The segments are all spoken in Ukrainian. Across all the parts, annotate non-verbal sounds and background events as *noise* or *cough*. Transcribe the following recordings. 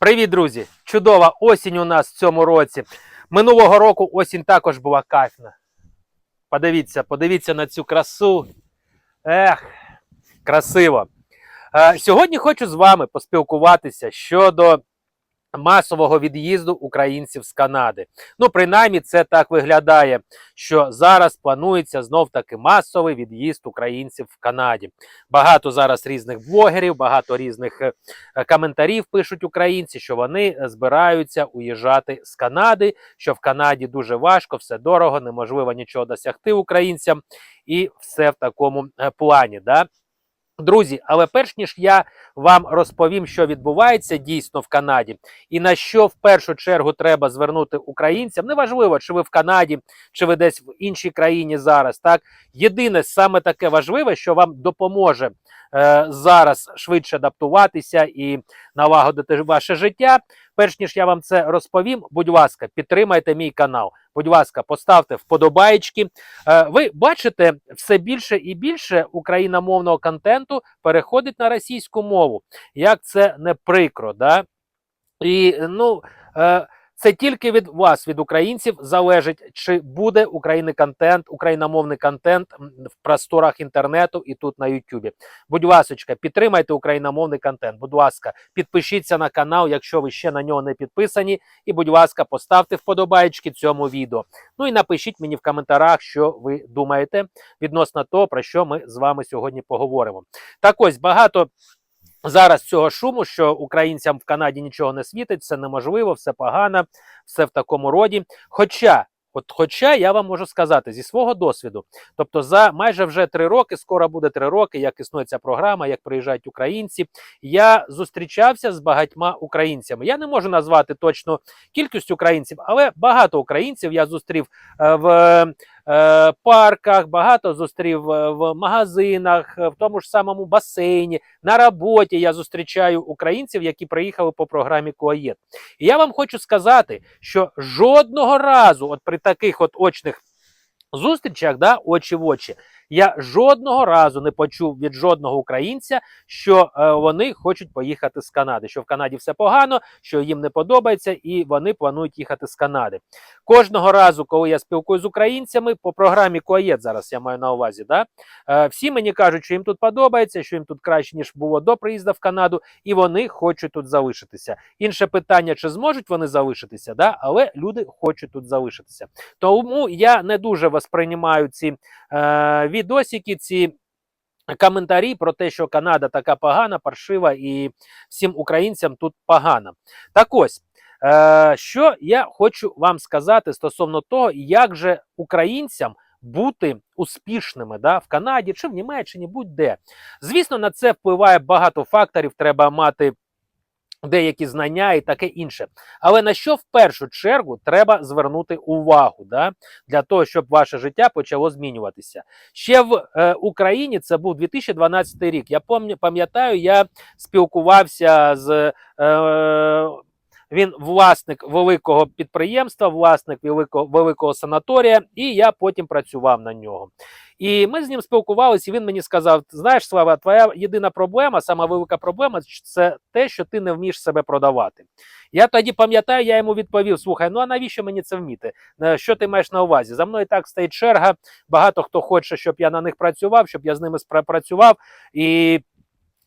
Привіт, друзі! Чудова осінь у нас в цьому році. Минулого року осінь також була кайфна. Подивіться, подивіться на цю красу. Ех, красиво. Е, сьогодні хочу з вами поспілкуватися щодо масового від'їзду українців з Канади. Ну, принаймні, це так виглядає, що зараз планується знов таки масовий від'їзд українців в Канаді. Багато зараз різних блогерів, багато різних е, коментарів пишуть українці, що вони е, збираються уїжджати з Канади, що в Канаді дуже важко, все дорого, неможливо нічого досягти українцям, і все в такому е, плані. Да? Друзі, але перш ніж я вам розповім, що відбувається дійсно в Канаді, і на що в першу чергу треба звернути українцям, неважливо, чи ви в Канаді, чи ви десь в іншій країні зараз. Так єдине саме таке важливе, що вам допоможе е, зараз швидше адаптуватися і налагодити ваше життя. Перш ніж я вам це розповім, будь ласка, підтримайте мій канал. Будь ласка, поставте вподобаєчки. Е, Ви бачите, все більше і більше україномовного контенту переходить на російську мову. Як це не прикро, да? І ну. Це тільки від вас, від українців, залежить, чи буде України контент, україномовний контент в просторах інтернету і тут на Ютубі. Будь ласка, підтримайте україномовний контент. Будь ласка, підпишіться на канал, якщо ви ще на нього не підписані. І, будь ласка, поставте вподобайки цьому відео. Ну і напишіть мені в коментарях, що ви думаєте відносно того, про що ми з вами сьогодні поговоримо. Так ось багато. Зараз цього шуму, що українцям в Канаді нічого не світить, все неможливо, все погано, все в такому роді. Хоча, от хоча я вам можу сказати зі свого досвіду, тобто за майже вже три роки, скоро буде три роки, як існує ця програма, як приїжджають українці. Я зустрічався з багатьма українцями. Я не можу назвати точно кількість українців, але багато українців я зустрів е, в парках, багато зустрів е, в магазинах, е, в тому ж самому басейні. На роботі я зустрічаю українців, які приїхали по програмі Куаєт. І я вам хочу сказати, що жодного разу, от при таких от очних зустрічах, да, очі в очі, я жодного разу не почув від жодного українця, що е, вони хочуть поїхати з Канади, що в Канаді все погано, що їм не подобається, і вони планують їхати з Канади. Кожного разу, коли я спілкуюся з українцями по програмі Коєт, зараз я маю на увазі, да, е, всі мені кажуть, що їм тут подобається, що їм тут краще ніж було до приїзду в Канаду, і вони хочуть тут залишитися. Інше питання, чи зможуть вони залишитися, да, але люди хочуть тут залишитися. Тому я не дуже восприймаю ці е, відосики, ці. Коментарі про те, що Канада така погана, паршива, і всім українцям тут погано. Так ось, е, що я хочу вам сказати стосовно того, як же українцям бути успішними да, в Канаді чи в Німеччині, будь-де. Звісно, на це впливає багато факторів. Треба мати деякі знання і таке інше. Але на що в першу чергу треба звернути увагу да, для того, щоб ваше життя почало змінюватися? Ще в е, Україні це був 2012 рік. Я пам'я- пам'ятаю, я спілкувався з. Е, він власник великого підприємства, власник великого, великого санаторія, і я потім працював на нього. І ми з ним спілкувалися, і він мені сказав: знаєш, Слава, твоя єдина проблема, сама велика проблема це те, що ти не вмієш себе продавати. Я тоді пам'ятаю, я йому відповів: слухай, ну а навіщо мені це вміти? Е, Що ти маєш на увазі? За мною так стоїть черга. Багато хто хоче, щоб я на них працював, щоб я з ними спрацював. І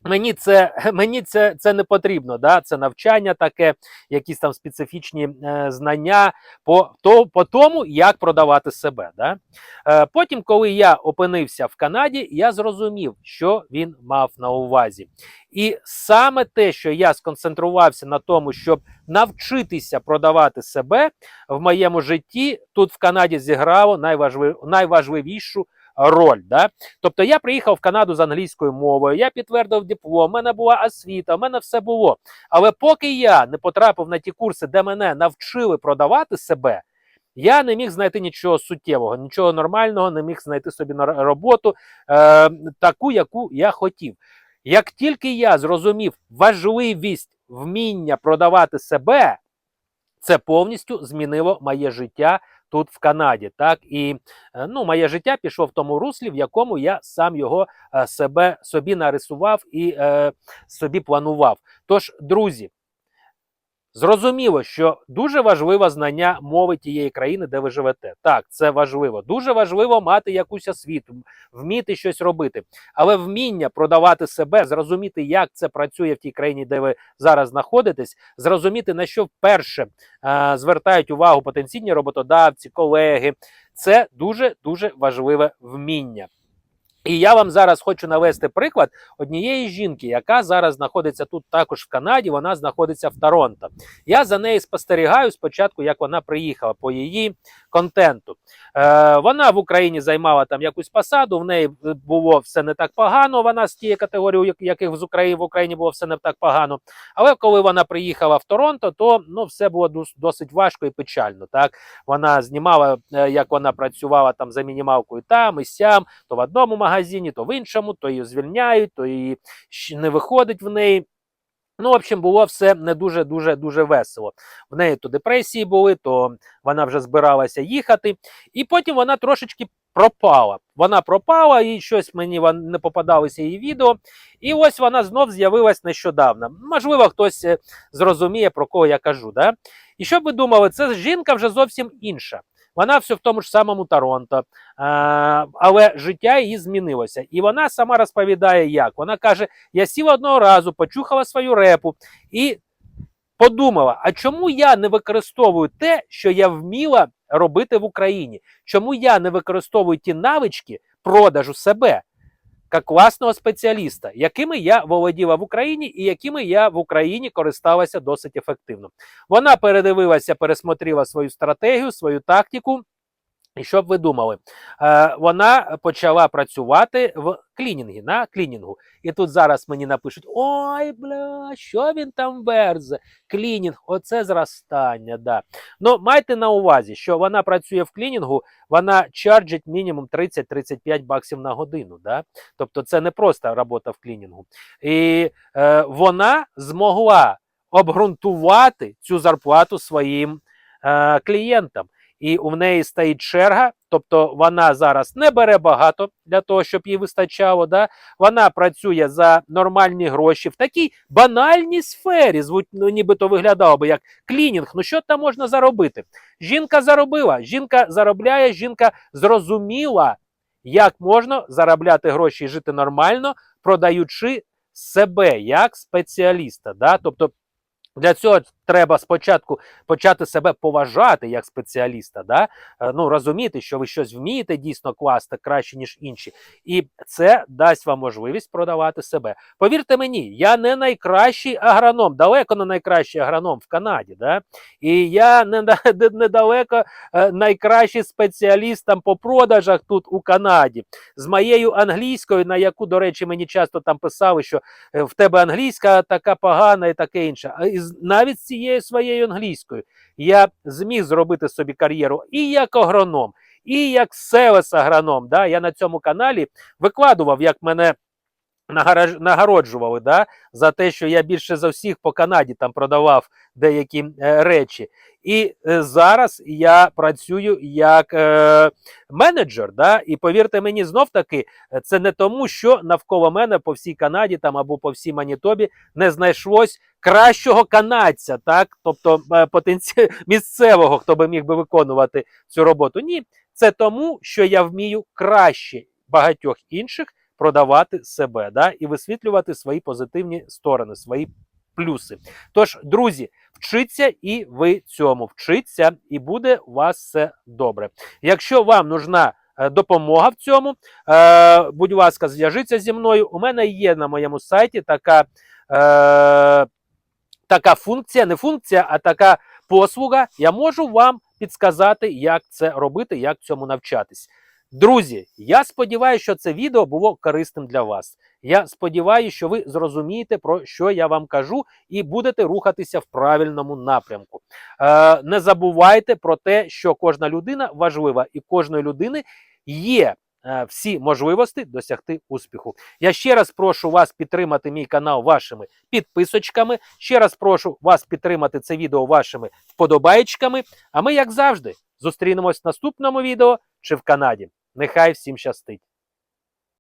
Мені це *laughs* мені це, це не потрібно. Да? Це навчання таке, якісь там специфічні е, знання по, то, по тому, як продавати себе. Да? Е, потім, коли я опинився в Канаді, я зрозумів, що він мав на увазі. І саме те, що я сконцентрувався на тому, щоб навчитися продавати себе в моєму житті, тут в Канаді зіграло найважлив, найважливішу роль. Да? Тобто я приїхав в Канаду з англійською мовою, я підтвердив диплом, у мене була освіта, у мене все було. Але поки я не потрапив на ті курси, де мене навчили продавати себе. Я не міг знайти нічого суттєвого, нічого нормального, не міг знайти собі на роботу, е, таку, яку я хотів. Як тільки я зрозумів важливість вміння продавати себе, це повністю змінило моє життя тут в Канаді. Так і е, ну, моє життя пішло в тому руслі, в якому я сам його е, себе собі нарисував і е, собі планував. Тож, друзі, Зрозуміло, що дуже важливо знання мови тієї країни, де ви живете. Так, це важливо. Дуже важливо мати якусь освіту, вміти щось робити. Але вміння продавати себе, зрозуміти, як це працює в тій країні, де ви зараз знаходитесь, зрозуміти, на що вперше е, звертають увагу потенційні роботодавці, колеги. Це дуже дуже важливе вміння. І я вам зараз хочу навести приклад однієї жінки, яка зараз знаходиться тут також в Канаді. Вона знаходиться в Торонто. Я за нею спостерігаю спочатку, як вона приїхала по її контенту. Е, вона в Україні займала там якусь посаду. В неї було все не так погано. Вона з тієї категорії, яких з України в Україні було все не так погано. Але коли вона приїхала в Торонто, то ну все було досить важко і печально. Так вона знімала, е, як вона працювала там за мінімалкою там і сям, то в одному магазині, то в іншому, то її звільняють, то її не виходить в неї. Ну, в общем, було все не дуже дуже дуже весело. В неї то депресії були, то вона вже збиралася їхати, і потім вона трошечки пропала. Вона пропала, і щось мені не попадалося її відео. І ось вона знов з'явилась нещодавно. Можливо, хтось е, зрозуміє, про кого я кажу. Да? І що б ви думали, це жінка вже зовсім інша. Вона все в тому ж самому Торонто, але життя її змінилося. І вона сама розповідає, як. Вона каже: я сіла одного разу, почухала свою репу і подумала: а чому я не використовую те, що я вміла робити в Україні? Чому я не використовую ті навички продажу себе? Як класного спеціаліста, якими я володіла в Україні і якими я в Україні користалася досить ефективно. Вона передивилася, пересмотрела свою стратегію, свою тактику. І що б ви думали? Е, вона почала працювати в клінінгі, на клінінгу. І тут зараз мені напишуть: ой, бля, що він там верзе? Клінінг, оце зростання. Да. Ну, майте на увазі, що вона працює в клінінгу, вона чарджить мінімум 30-35 баксів на годину. Да? Тобто це не просто робота в клінінгу. І е, вона змогла обґрунтувати цю зарплату своїм е, клієнтам. І у неї стоїть черга, тобто вона зараз не бере багато для того, щоб їй вистачало. Да? Вона працює за нормальні гроші в такій банальній сфері. Звуть, ну, нібито виглядало би як клінінг. Ну що там можна заробити? Жінка заробила, жінка заробляє, жінка зрозуміла, як можна заробляти гроші і жити нормально, продаючи себе як спеціаліста. Да? Тобто для цього треба спочатку почати себе поважати як спеціаліста, да? Е, ну розуміти, що ви щось вмієте дійсно класти краще, ніж інші, і це дасть вам можливість продавати себе. Повірте мені, я не найкращий агроном, далеко не найкращий агроном в Канаді. Да? І я не, *laughs* недалеко е, найкращий спеціаліст там по продажах тут у Канаді. З моєю англійською, на яку, до речі, мені часто там писали, що е, в тебе англійська така погана і таке інше. А із навіть з цією своєю англійською я зміг зробити собі кар'єру і як агроном, і як селес агроном. Да? Я на цьому каналі викладував, як мене нагороджували да? за те, що я більше за всіх по Канаді там продавав деякі е, речі. І е, зараз я працюю як е, менеджер. Да? І повірте мені, знов таки, е, це не тому, що навколо мене по всій Канаді там або по всій Манітобі не знайшлось кращого канадця, так тобто е, потенці... *laughs* місцевого, хто би міг би виконувати цю роботу. Ні, це тому, що я вмію краще багатьох інших продавати себе, да, і висвітлювати свої позитивні сторони, свої плюси. Тож, друзі, вчіться і ви цьому вчіться, і буде у вас все добре. Якщо вам нужна е, допомога в цьому, е, будь ласка, зв'яжіться зі мною. У мене є на моєму сайті така, е, така функція, не функція, а така послуга. Я можу вам підсказати, як це робити, як цьому навчатись. Друзі, я сподіваюся, що це відео було корисним для вас. Я сподіваюся, що ви зрозумієте, про що я вам кажу, і будете рухатися в правильному напрямку. Е, не забувайте про те, що кожна людина важлива, і кожної людини є е, всі можливості досягти успіху. Я ще раз прошу вас підтримати мій канал вашими підписочками. Ще раз прошу вас підтримати це відео вашими вподобайчиками. А ми, як завжди, зустрінемось в наступному відео чи в Канаді. Нехай всім щастить!